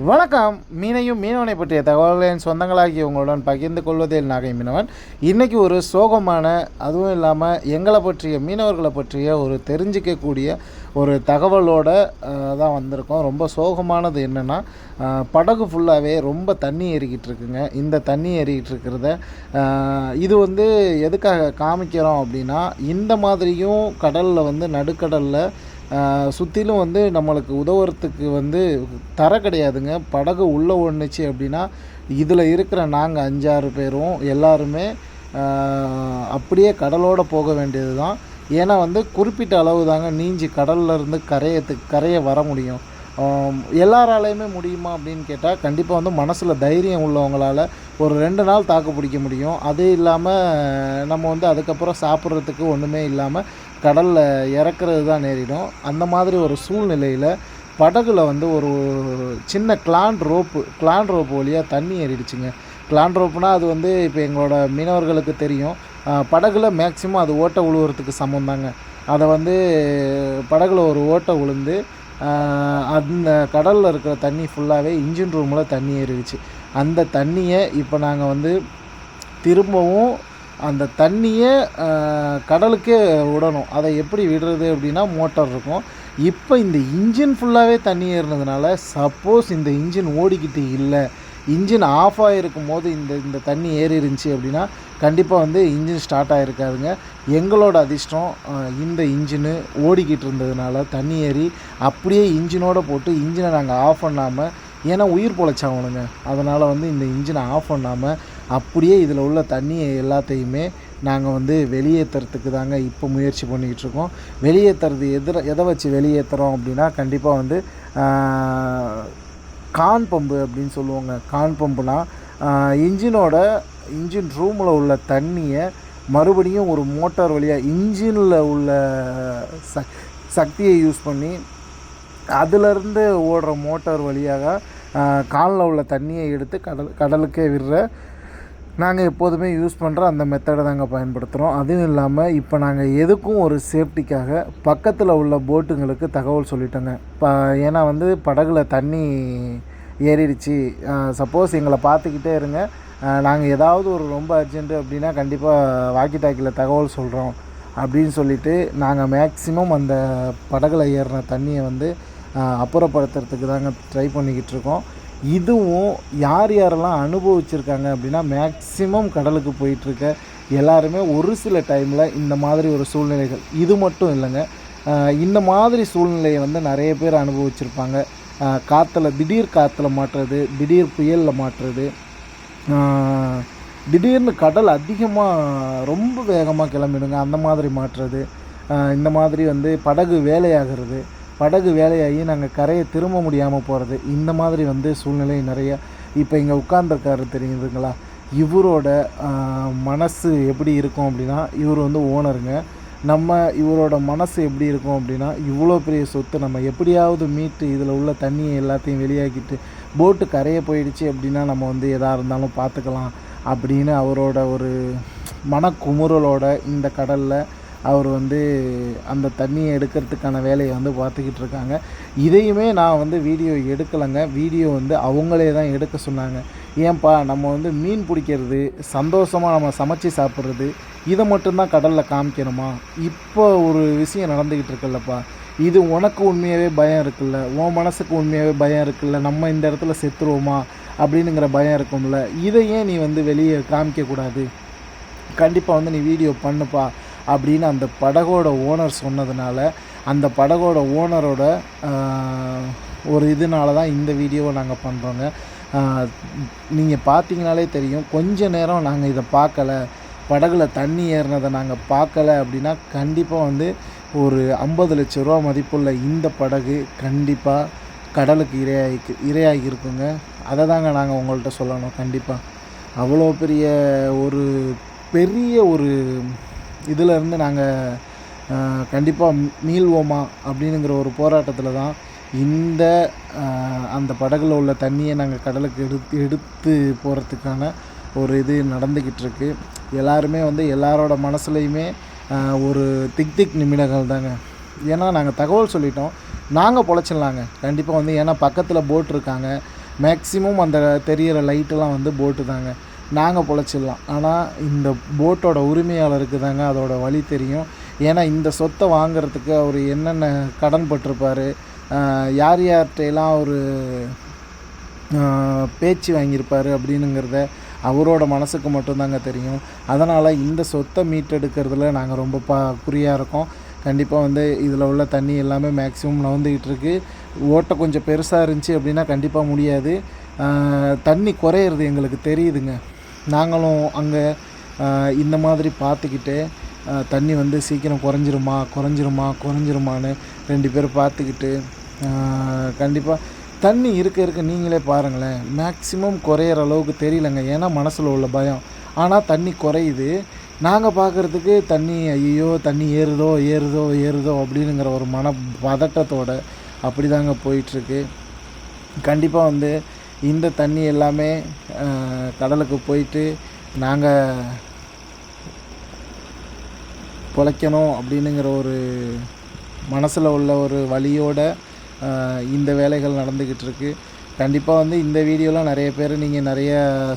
வணக்கம். மீனையும் மீனவனை பற்றிய தகவல்களின் சொந்தங்களாகிய உங்களுடன் பகிர்ந்து கொள்வதில் நாகை மீனவன் இன்றைக்கி ஒரு சோகமான அதுவும் இல்லாமல் எங்களை பற்றிய மீனவர்களை பற்றிய ஒரு தெரிஞ்சிக்கக்கூடிய ஒரு தகவலோட தான் வந்திருக்கோம். ரொம்ப சோகமானது என்னென்னா படகு ஃபுல்லாகவே ரொம்ப தண்ணி ஏறிக்கிட்டு இருக்குங்க. இந்த தண்ணி ஏறிக்கிட்டு இருக்கிறத இது வந்து எதுக்காக காமிக்கிறோம் அப்படின்னா இந்த மாதிரியும் கடலில் வந்து நடுக்கடலில் சுற்றிலும் வந்து நம்மளுக்கு உதவுறதுக்கு வந்து தர கிடையாதுங்க. படகு உள்ளே ஒன்றுச்சு அப்படின்னா இதில் இருக்கிற நாங்கள் அஞ்சாறு பேரும் எல்லாருமே அப்படியே கடலோடு போக வேண்டியது தான் ஏன்னா வந்து குறிப்பிட்ட அளவு தாங்க நீஞ்சி கடல்ல இருந்து கரையத்துக்கு கரையை வர முடியும். எல்லாராலையுமே முடியுமா அப்படின்னு கேட்டால் கண்டிப்பாக வந்து மனசில் தைரியம் உள்ளவங்களால் ஒரு ரெண்டு நாள் தாக்கு பிடிக்க முடியும். அது இல்லாமல் நம்ம வந்து அதுக்கப்புறம் சாப்பிட்றதுக்கு ஒன்றுமே இல்லாமல் கடலில் இறக்குறது தான் நேரிடும். அந்த மாதிரி ஒரு சூழ்நிலையில் படகுல வந்து ஒரு சின்ன கிளான் ரோப்பு கிளான் ரோப்பு வழியாக தண்ணி ஏறிடுச்சுங்க. கிளான் ரோப்புனால் அது வந்து இப்போ எங்களோட மீனவர்களுக்கு தெரியும். படகுல மேக்சிமம் அது ஓட்டை உழுவுறதுக்கு சமம் தாங்க அதை வந்து படகுல ஒரு ஓட்டை உளுந்து அந்த கடலில் இருக்கிற தண்ணி ஃபுல்லாகவே இன்ஜின் ரூமில் தண்ணி ஏறிடுச்சு. அந்த தண்ணியை இப்போ நாங்கள் வந்து திரும்பவும் அந்த தண்ணியை கடலுக்கே விடணும். அதை எப்படி விடுறது அப்படின்னா மோட்டார் இருக்கும். இப்போ இந்த இன்ஜின் ஃபுல்லாகவே தண்ணி ஏறினதுனால சப்போஸ் இந்த இன்ஜின் ஓடிக்கிட்டு இல்லை. இன்ஜின் ஆஃப் ஆகிருக்கும் போது இந்த இந்த தண்ணி ஏறி இருந்துச்சு அப்படின்னா கண்டிப்பாக வந்து இன்ஜின் ஸ்டார்ட் ஆகிருக்காதுங்க எங்களோட அதிர்ஷ்டம் இந்த இன்ஜினு ஓடிக்கிட்டு இருந்ததுனால தண்ணி ஏறி அப்படியே இன்ஜினோடு போட்டு இன்ஜினை நாங்கள் ஆஃப் பண்ணாமல் ஏன்னா உயிர் பொழைச்சாகணுங்க அதனால் வந்து இந்த இன்ஜினை ஆஃப் பண்ணாமல் அப்படியே இதில் உள்ள தண்ணியை எல்லாத்தையுமே நாங்கள் வந்து வெளியேற்றுறதுக்கு தாங்க இப்போ முயற்சி பண்ணிக்கிட்டு இருக்கோம். வெளியேற்றுறது எதிர எதை வச்சு வெளியேற்றுறோம் அப்படின்னா கண்டிப்பாக வந்து கான் பம்பு அப்படின்னு சொல்லுவாங்க. கான் பம்புனா இன்ஜினோட இன்ஜின் ரூமில் உள்ள தண்ணியை மறுபடியும் ஒரு மோட்டார் வழியாக இன்ஜினில் உள்ள ச சக்தியை யூஸ் பண்ணி அதிலருந்து ஓடுற மோட்டார் வழியாக காலில் உள்ள தண்ணியை எடுத்து கடல் கடலுக்கே விடுற நாங்கள் எப்போதுமே யூஸ் பண்ணுற அந்த மெத்தடை தாங்க பயன்படுத்துகிறோம். அதுவும் இல்லாமல் இப்போ நாங்கள் எதுக்கும் ஒரு சேஃப்டிக்காக பக்கத்தில் உள்ள போட்டுங்களுக்கு தகவல் சொல்லிட்டோங்க. இப்போ ஏன்னா வந்து படகுல தண்ணி ஏறிடுச்சு. சப்போஸ் எங்களை பார்த்துக்கிட்டே இருங்க. நாங்கள் ஏதாவது ஒரு ரொம்ப அர்ஜென்ட்டு அப்படின்னா கண்டிப்பாக வாக்கி டாக்கியில் தகவல் சொல்கிறோம் அப்படின்னு சொல்லிட்டு நாங்கள் மேக்ஸிமம் அந்த படகுல ஏறின தண்ணியை வந்து அப்புறப்படுத்துறதுக்கு தாங்க ட்ரை பண்ணிக்கிட்டு இருக்கோம். இதுவும் யார் யாரெல்லாம் அனுபவிச்சிருக்காங்க அப்படின்னா மேக்சிமம் கடலுக்கு போயிட்டுருக்க எல்லாருமே ஒரு சில டைமில் இந்த மாதிரி ஒரு சூழ்நிலைகள். இது மட்டும் இல்லைங்க. இந்த மாதிரி சூழ்நிலையை வந்து நிறைய பேர் அனுபவிச்சிருப்பாங்க. காற்றில் காற்றுல திடீர் காற்றுல மாட்டுறது திடீர் புயலில் மாட்டுறது திடீர்னு கடல் அதிகமாக ரொம்ப வேகமாக கிளம்பிடுங்க அந்த மாதிரி மாட்டுறது இந்த மாதிரி வந்து படகு வேலையாகிறது படகு வேலையாகி நாங்கள் கரையை திரும்ப முடியாமல் போகிறது இந்த மாதிரி வந்து சூழ்நிலை நிறைய இப்போ இங்கே உட்கார்ந்துருக்காரு தெரியுதுங்களா? இவரோட மனசு எப்படி இருக்கும் அப்படின்னா இவர் வந்து ஓனருங்க. நம்ம இவரோட மனசு எப்படி இருக்கும் அப்படின்னா இவ்வளோ பெரிய சொத்து நம்ம எப்படியாவது மீட்டு இதில் உள்ள தண்ணியை எல்லாத்தையும் வெளியாக்கிட்டு போட்டு கரையை போயிடுச்சு அப்படின்னா நம்ம வந்து எதாக இருந்தாலும் பார்த்துக்கலாம் அப்படின்னு அவரோட ஒரு மனக்குமுறலோட இந்த கடலில் அவர் வந்து அந்த தண்ணியை எடுக்கிறதுக்கான வேலையை வந்து பார்த்துக்கிட்டு இருக்காங்க. இதையுமே நான் வந்து வீடியோ எடுக்கலைங்க. வீடியோ வந்து அவங்களே தான் எடுக்க சொன்னாங்க. ஏன்பா நம்ம வந்து மீன் பிடிக்கிறது சந்தோஷமாக நம்ம சமைச்சு சாப்பிட்றது இதை மட்டும்தான் கடலில் காமிக்கணுமா? இப்போ ஒரு விஷயம் நடந்துக்கிட்டு இருக்குல்லப்பா. இது உனக்கு உண்மையாகவே பயம் இருக்குல்ல? உன் மனசுக்கு உண்மையாகவே பயம் இருக்குல்ல? நம்ம இந்த இடத்துல செத்துருவோமா? அப்படின்னுங்கிற பயம் இருக்கும்ல? இதை ஏன் நீ வந்து வெளியே காமிக்கக்கூடாது? கண்டிப்பாக வந்து நீ வீடியோ பண்ணுப்பா. அப்படின்னு அந்த படகோட ஓனர் சொன்னதுனால அந்த படகோட ஓனரோட ஒரு இதனால தான் இந்த வீடியோவை நாங்கள் பண்ணுறோங்க நீங்கள் பார்த்தீங்கனாலே தெரியும் கொஞ்ச நேரம் நாங்கள் இதை பார்க்கல படகுல தண்ணி ஏறினதை நாங்கள் பார்க்கல அப்படின்னா கண்டிப்பாக வந்து ஒரு ஐம்பது லட்ச ரூபா மதிப்புள்ள இந்த படகு கண்டிப்பாக கடலுக்கு இரையாகி இரையாகி இருக்குங்க அதை தாங்க நாங்கள் உங்கள்கிட்ட சொல்லணும் கண்டிப்பாக அவ்வளோ பெரிய ஒரு பெரிய ஒரு இதிலிருந்து நாங்கள் கண்டிப்பாக மீள்வோமா அப்படின்னுங்கிற ஒரு போராட்டத்தில் தான் இந்த அந்த படகுல உள்ள தண்ணியை நாங்கள் கடலுக்கு எடுத்து எடுத்து போகிறதுக்கான ஒரு இது நடந்துக்கிட்டு இருக்கு. எல்லாருமே வந்து எல்லாரோட மனசுலையுமே ஒரு திக் திக் நிமிடங்கள் தாங்க. ஏன்னா நாங்கள் தகவல் சொல்லிட்டோம். நாங்கள் பொழைச்சிடலாங்க. கண்டிப்பாக வந்து ஏன்னா பக்கத்தில் போட் இருக்காங்க. மேக்ஸிமம் அந்த தெரிகிற லைட்டெல்லாம் வந்து போட்டு தாங்க. நாங்கள் பொழைச்சிடலாம். ஆனால் இந்த போட்டோட உரிமையாளருக்கு தாங்க அதோட வழி தெரியும். ஏன்னா இந்த சொத்தை வாங்குறதுக்கு அவர் என்னென்ன கடன் பட்டிருப்பார் யார் யார்கிட்டையெல்லாம் அவர் பேச்சு வாங்கியிருப்பார் அப்படின்னுங்கிறத அவரோட மனசுக்கு மட்டும்தாங்க தெரியும். அதனால் இந்த சொத்தை மீட்டெடுக்கிறதுல நாங்கள் ரொம்ப பா குறியாக இருக்கோம். கண்டிப்பாக வந்து இதில் உள்ள தண்ணி எல்லாமே மேக்ஸிமம் நவந்துக்கிட்டு இருக்குது ஓட்டை கொஞ்சம் பெருசாக இருந்துச்சு அப்படின்னா கண்டிப்பாக முடியாது. தண்ணி குறையிறது எங்களுக்கு தெரியுதுங்க. நாங்களும் அங்கே இந்த மாதிரி பார்த்துக்கிட்டு தண்ணி வந்து சீக்கிரம் குறைஞ்சிருமா குறைஞ்சிருமா குறைஞ்சிருமான்னு ரெண்டு பேரும் பார்த்துக்கிட்டு கண்டிப்பாக தண்ணி இருக்க இருக்க நீங்களே பாருங்களேன். மேக்ஸிமம் குறையிற அளவுக்கு தெரியலங்க. ஏன்னா மனசில் உள்ள பயம். ஆனால் தண்ணி குறையுது. நாங்கள் பார்க்குறதுக்கு தண்ணி ஐயோ தண்ணி ஏறுதோ ஏறுதோ ஏறுதோ அப்படிங்கிற ஒரு மன பதட்டத்தோட அப்படி தாங்க போயிட்டுருக்கு. கண்டிப்பாக வந்து இந்த தண்ணி எல்லாமே கடலுக்கு போயிட்டு நாங்கள் பொழைக்கணும் அப்படின்னுங்கிற ஒரு மனசில் உள்ள ஒரு வழியோட இந்த வேலைகள் நடந்துக்கிட்டு இருக்கு. கண்டிப்பாக வந்து இந்த வீடியோலாம் நிறைய பேர் நீங்கள் நிறைய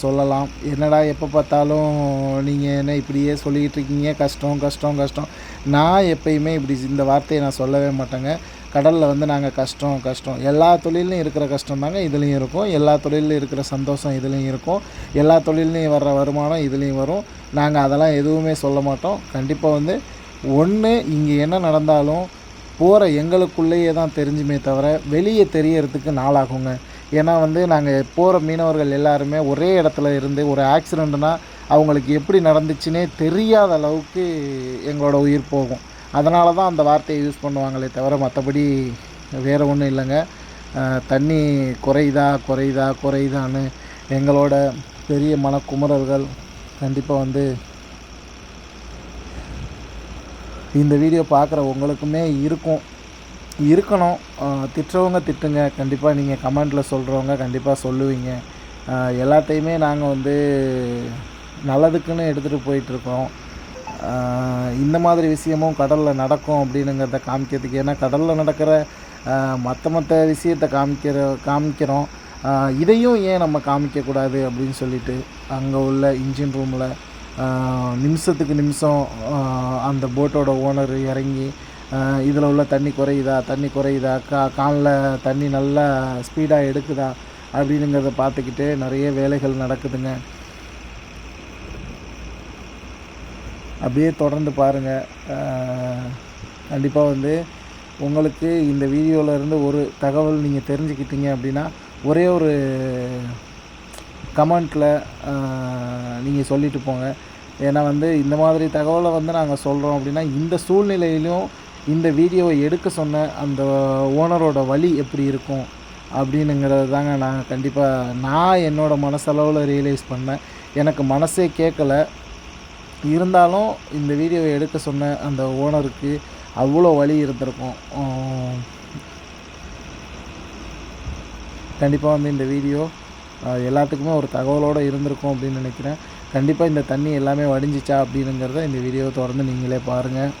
சொல்லலாம். என்னடா எப்போ பார்த்தாலும் நீங்கள் என்ன இப்படியே சொல்லிக்கிட்டு இருக்கீங்க? கஷ்டம் கஷ்டம் கஷ்டம். நான் எப்பயுமே இப்படி இந்த வார்த்தையை நான் சொல்லவே மாட்டேங்க. கடலில் வந்து நாங்கள் கஷ்டம் கஷ்டம். எல்லா தொழிலையும் இருக்கிற கஷ்டம் தாங்க இதுலேயும் இருக்கும். எல்லா தொழிலும் இருக்கிற சந்தோஷம் இதுலேயும் இருக்கும். எல்லா தொழில்லையும் வர்ற வருமானம் இதுலேயும் வரும். நாங்கள் அதெல்லாம் எதுவுமே சொல்ல மாட்டோம். கண்டிப்பாக வந்து ஒன்று இங்கே என்ன நடந்தாலும் போகிற எங்களுக்குள்ளேயே தான் தெரிஞ்சுமே தவிர வெளியே தெரியறதுக்கு நாளாகுங்க. ஏன்னா வந்து நாங்கள் போகிற மீனவர்கள் எல்லாருமே ஒரே இடத்துல இருந்து ஒரு ஆக்சிடெண்ட்னால் அவங்களுக்கு எப்படி நடந்துச்சுன்னே தெரியாத அளவுக்கு எங்களோட உயிர் போகும். அதனால தான் அந்த வார்த்தையை யூஸ் பண்ணுவாங்களே தவிர மற்றபடி வேறு ஒன்றும் இல்லைங்க. தண்ணி குறையுதா குறையுதா குறையுதான்னு எங்களோட பெரிய மனக்குமுறல்கள் கண்டிப்பாக வந்து இந்த வீடியோ பார்க்குற உங்களுக்குமே இருக்கும். இருக்கணும். திட்டுறவங்க திட்டுங்க. கண்டிப்பாக நீங்கள் கமெண்ட்டில் சொல்கிறவங்க கண்டிப்பாக சொல்லுவீங்க. எல்லாத்தையுமே நாங்கள் வந்து நல்லதுக்குன்னு எடுத்துகிட்டு போயிட்டுருக்கோம் இந்த மாதிரி விஷயமும் கடலில் நடக்கும் அப்படின்னுங்கிறத காமிக்கிறதுக்கு. ஏன்னா கடலில் நடக்கிற மற்ற மற்ற விஷயத்தை காமிக்கிற காமிக்கிறோம். இதையும் ஏன் நம்ம காமிக்கக்கூடாது அப்படின்னு சொல்லிட்டு அங்கே உள்ள இன்ஜின் ரூமில் நிமிஷத்துக்கு நிமிஷம் அந்த போட்டோட ஓனர் இறங்கி இதில் உள்ள தண்ணி குறையுதா தண்ணி குறையுதா கா காலில் தண்ணி நல்லா ஸ்பீடாக எடுக்குதா அப்படின்னுங்கிறத பார்த்துக்கிட்டு நிறைய வேலைகள் நடக்குதுங்க. அப்படியே தொடர்ந்து பாருங்கள் கண்டிப்பாக வந்து உங்களுக்கு இந்த வீடியோவிலேருந்து ஒரு தகவல் நீங்கள் தெரிஞ்சுக்கிட்டீங்க அப்படின்னா ஒரே ஒரு கமெண்ட்டில் நீங்கள் சொல்லிட்டு போங்க. ஏன்னா வந்து இந்த மாதிரி தகவலை வந்து நாங்கள் சொல்கிறோம் அப்படின்னா இந்த சூழ்நிலையிலும் இந்த வீடியோவை எடுக்க சொன்ன அந்த ஓனரோட வழி எப்படி இருக்கும் அப்படின்னுங்கிறது தாங்க நான் கண்டிப்பாக நான் என்னோடய மனசளவில் ரியலைஸ் பண்ணேன். எனக்கு மனசே கேட்கல இருந்தாலும் இந்த வீடியோவை எடுக்க சொன்ன அந்த ஓனருக்கு அவ்வளோ வழி இருந்திருக்கும். கண்டிப்பாக வந்து இந்த வீடியோ எல்லாத்துக்குமே ஒரு தகவலோடு இருந்திருக்கும் அப்படின்னு நினைக்கிறேன். கண்டிப்பாக இந்த தண்ணி எல்லாமே வடிஞ்சிச்சா அப்படின்னுங்கிறத இந்த வீடியோவை தொடர்ந்து நீங்களே பாருங்கள்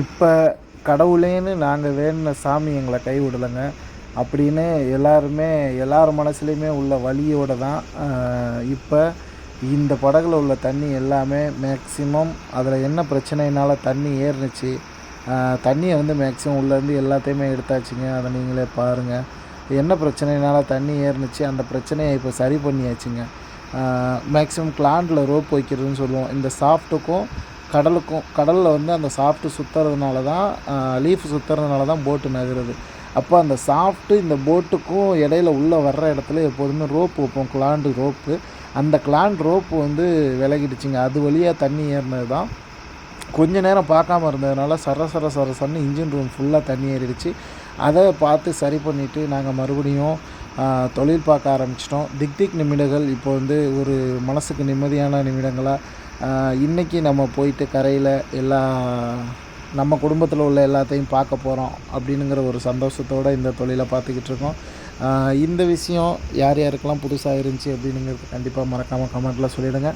இப்போ கடவுளேன்னு நாங்கள் வேணுன சாமி எங்களை கைவிடலைங்க. அப்படின்னு எல்லாருமே எல்லார் மனசுலேயுமே உள்ள வழியோடு தான் இப்போ இந்த படகுல உள்ள தண்ணி எல்லாமே மேக்சிமம் அதில் என்ன பிரச்சனைனால தண்ணி ஏறுனுச்சு தண்ணியை வந்து மேக்ஸிமம் உள்ளேருந்து எல்லாத்தையுமே எடுத்தாச்சுங்க. அதை நீங்களே பாருங்கள் என்ன பிரச்சனைனால தண்ணி ஏறுனுச்சு அந்த பிரச்சனையை இப்போ சரி பண்ணியாச்சுங்க. மேக்ஸிமம் கிளாண்டில் ரோப் வைக்கிறதுன்னு சொல்லுவோம். இந்த சாஃப்ட்டுக்கும் கடலுக்கும் கடலில் வந்து அந்த சாஃப்ட்டு சுற்றுறதுனால தான் லீஃப் சுற்றுறதுனால தான் போட்டு நகருது. அப்போ அந்த சாஃப்ட்டு இந்த போட்டுக்கும் இடையில உள்ளே வர்ற இடத்துல எப்போதுமே ரோப் வைப்போம் கிளாண்டு ரோப்பு. அந்த கிளாண்ட் ரோப்பு வந்து விலகிடுச்சிங்க. அது வழியாக தண்ணி ஏறினது தான். கொஞ்ச நேரம் பார்க்காம இருந்ததுனால சர சர சர சரன்னு இன்ஜின் ரூம் ஃபுல்லாக தண்ணி ஏறிடுச்சு. அதை பார்த்து சரி பண்ணிவிட்டு நாங்கள் மறுபடியும் தொழில் பார்க்க ஆரம்பிச்சிட்டோம். திக் திக் நிமிடங்கள் இப்போ வந்து ஒரு மனசுக்கு நிம்மதியான நிமிடங்களாக இன்றைக்கி நம்ம போயிட்டு கரையில் எல்லா நம்ம குடும்பத்தில் உள்ள எல்லாத்தையும் பார்க்க போகிறோம் அப்படின்னுங்கிற ஒரு சந்தோஷத்தோடு இந்த தொழிலை பார்த்துக்கிட்டு இருக்கோம். இந்த விஷயம் யார் யாருக்கெல்லாம் புதுசாக இருந்துச்சு அப்படின்னுங்கிறது கண்டிப்பாக மறக்காமல் கமெண்ட்டில் சொல்லிவிடுங்க